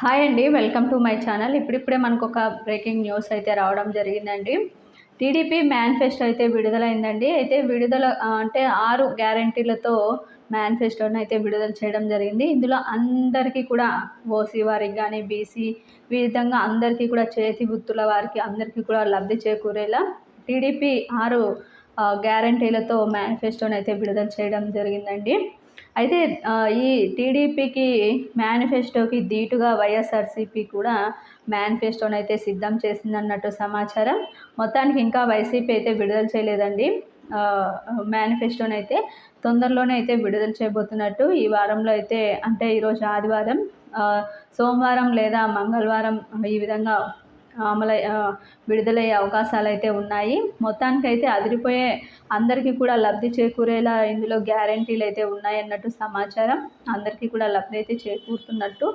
Hi అండి welcome to my channel. ఇప్పుడిప్పుడే మనకు ఒక బ్రేకింగ్ న్యూస్ అయితే రావడం జరిగిందండి. టీడీపీ మేనిఫెస్టో అయితే విడుదలైందండి. అయితే విడుదల అంటే ఆరు గ్యారంటీలతో మేనిఫెస్టోని అయితే విడుదల చేయడం జరిగింది. ఇందులో అందరికీ కూడా ఓసీ వారికి కానీ బీసీ ఈ విధంగా అందరికీ కూడా చేతి వృత్తుల వారికి అందరికీ కూడా లబ్ధి చేకూరేలా టీడీపీ ఆరు గ్యారంటీలతో మేనిఫెస్టోని అయితే విడుదల చేయడం జరిగిందండి. అయితే ఈ టీడీపీకి మేనిఫెస్టోకి ధీటుగా వైఎస్ఆర్సీపీ కూడా మేనిఫెస్టోని అయితే సిద్ధం చేసిందన్నట్టు సమాచారం. మొత్తానికి ఇంకా వైసీపీ అయితే విడుదల చేయలేదండి. మేనిఫెస్టోని అయితే తొందరలోనే అయితే విడుదల చేయబోతున్నట్టు ఈ వారంలో అయితే అంటే ఈరోజు ఆదివారం సోమవారం లేదా మంగళవారం ఈ విధంగా అమలై విడుదలయ్యే అవకాశాలు అయితే ఉన్నాయి. మొత్తానికైతే అదిరిపోయే అందరికీ కూడా లబ్ధి చేకూరేలా ఇందులో గ్యారంటీలు అయితే ఉన్నాయన్నట్టు సమాచారం. అందరికీ కూడా లబ్ధి అయితే చేకూరుతున్నట్టు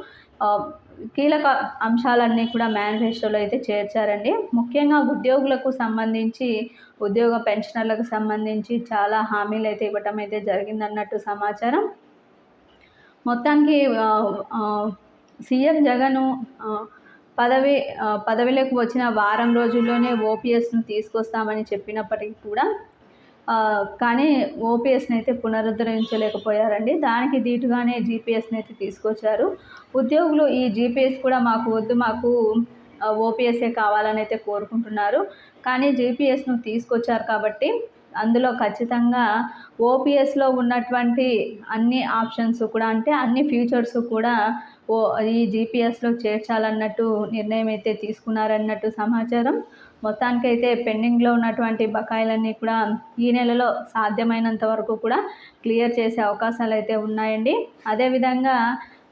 కీలక అంశాలన్నీ కూడా మేనిఫెస్టోలో అయితే చేర్చారండి. ముఖ్యంగా ఉద్యోగులకు సంబంధించి ఉద్యోగ పెన్షనర్లకు సంబంధించి చాలా హామీలు అయితే ఇవ్వటం అయితే జరిగిందన్నట్టు సమాచారం. మొత్తానికి సీఎం జగను పదవి పదవిలోకి వచ్చిన వారం రోజుల్లోనే ఓపీఎస్ను తీసుకొస్తామని చెప్పినప్పటికీ కూడా కానీ ఓపీఎస్ని అయితే పునరుద్ధరించలేకపోయారండి. దానికి దీటుగానే జీపీఎస్ని అయితే తీసుకొచ్చారు. ఉద్యోగులు ఈ జీపీఎస్ కూడా మాకు వద్దు మాకు ఓపీఎస్ఏ కావాలని అయితే కోరుకుంటున్నారు. కానీ జీపీఎస్ను తీసుకొచ్చారు కాబట్టి అందులో ఖచ్చితంగా ఓపీఎస్లో ఉన్నటువంటి అన్ని ఆప్షన్స్ కూడా అంటే అన్ని ఫ్యూచర్స్ కూడా ఓ ఈ జీపీఎస్లో చేర్చాలన్నట్టు నిర్ణయం అయితే తీసుకున్నారన్నట్టు సమాచారం. మొత్తానికైతే పెండింగ్లో ఉన్నటువంటి బకాయిలన్నీ కూడా ఈ నెలలో సాధ్యమైనంత వరకు కూడా క్లియర్ చేసే అవకాశాలు అయితే ఉన్నాయండి అదేవిధంగా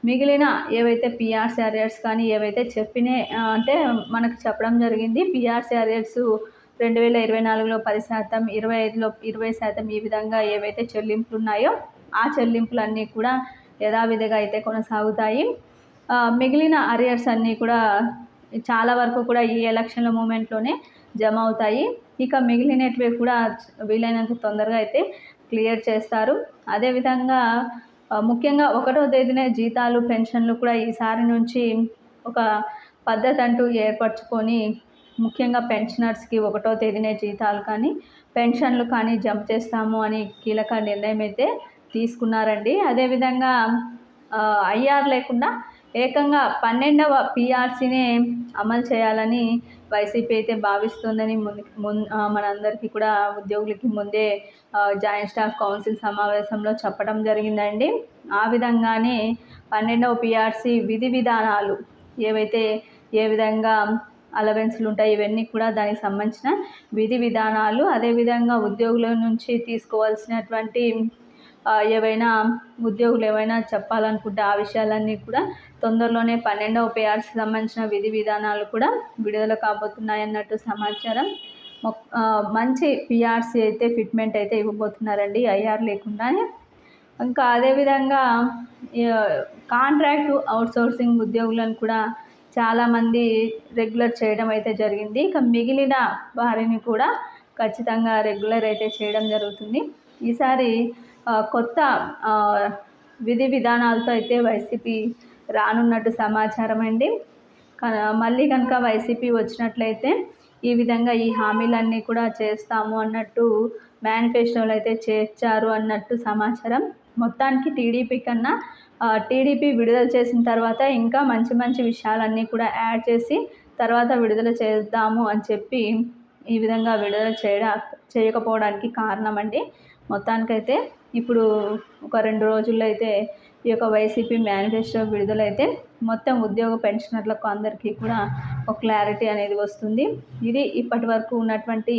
మిగిలిన ఏవైతే పిఆర్సీ అరియర్స్ కానీ ఏవైతే చెప్పినే అంటే మనకు చెప్పడం జరిగింది పిఆర్సీ అరియర్స్ రెండు వేల ఇరవై నాలుగులో పది శాతం ఇరవై ఐదులో ఇరవై శాతం ఈ విధంగా ఏవైతే చెల్లింపులు ఉన్నాయో ఆ చెల్లింపులన్నీ కూడా యథావిధిగా అయితే కొనసాగుతాయి. మిగిలిన అరియర్స్ అన్నీ కూడా చాలా వరకు కూడా ఈ ఎలక్షన్ల మూమెంట్లోనే జమ అవుతాయి. ఇక మిగిలినవి కూడా వీలైనంత తొందరగా అయితే క్లియర్ చేస్తారు. అదేవిధంగా ముఖ్యంగా ఒకటో తేదీనే జీతాలు పెన్షన్లు కూడా ఈసారి నుంచి ఒక పద్ధతి అంటూ ఏర్పరచుకొని ముఖ్యంగా పెన్షనర్స్కి ఒకటో తేదీనే జీతాలు కానీ పెన్షన్లు కానీ జమ చేస్తాము అని కీలక నిర్ణయం అయితే తీసుకున్నారండి. అదేవిధంగా ఐఆర్ లేకుండా ఏకంగా పన్నెండవ పిఆర్సీనే అమలు చేయాలని వైసీపీ అయితే భావిస్తుందని ముందు మనందరికీ కూడా ఉద్యోగులకి ముందే జాయింట్ స్టాఫ్ కౌన్సిల్ సమావేశంలో చెప్పడం జరిగిందండి. ఆ విధంగానే పన్నెండవ పిఆర్సీ విధి విధానాలు ఏవైతే ఏ విధంగా అలవెన్స్లు ఉంటాయి ఇవన్నీ కూడా దానికి సంబంధించిన విధి విధానాలు. అదేవిధంగా ఉద్యోగుల నుంచి తీసుకోవాల్సినటువంటి ఏవైనా ఉద్యోగులు ఏవైనా చెప్పాలనుకుంటే ఆ విషయాలన్నీ కూడా తొందరలోనే పన్నెండవ పేఆర్సీ సంబంధించిన విధి విధానాలు కూడా విడుదల కాబోతున్నాయన్నట్టు సమాచారం. మంచి పిఆర్సీ అయితే ఫిట్మెంట్ అయితే ఇవ్వబోతున్నారండి ఐఆర్ లేకుండానే. ఇంకా అదేవిధంగా కాంట్రాక్టు అవుట్సోర్సింగ్ ఉద్యోగులను కూడా చాలామంది రెగ్యులర్ చేయడం అయితే జరిగింది. ఇక మిగిలిన వారిని కూడా ఖచ్చితంగా రెగ్యులర్ అయితే చేయడం జరుగుతుంది. ఈసారి కొత్త విధి విధానాలతో అయితే వైసీపీ రానున్నట్టు సమాచారం అండి. మళ్ళీ కనుక వైసీపీ వచ్చినట్లయితే ఈ విధంగా ఈ హామీలన్నీ కూడా చేస్తాము అన్నట్టు మేనిఫెస్టోలు అయితే చేర్చారు అన్నట్టు సమాచారం. మొత్తానికి టీడీపీ కన్నా టీడీపీ విడుదల చేసిన తర్వాత ఇంకా మంచి మంచి విషయాలన్నీ కూడా యాడ్ చేసి తర్వాత విడుదల చేద్దాము అని చెప్పి ఈ విధంగా విడుదల చేయడా చేయకపోవడానికి కారణం అండి. మొత్తానికైతే ఇప్పుడు ఒక రెండు రోజుల్లో అయితే ఈ యొక్క వైసీపీ మేనిఫెస్టో విడుదలైతే మొత్తం ఉద్యోగ పెన్షనర్లకు అందరికీ కూడా ఒక క్లారిటీ అనేది వస్తుంది. ఇది ఇప్పటి వరకు ఉన్నటువంటి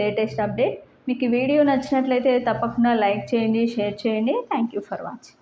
లేటెస్ట్ అప్డేట్. మీకు ఈ వీడియో నచ్చినట్లయితే తప్పకుండా లైక్ చేయండి షేర్ చేయండి. Thank you for watching.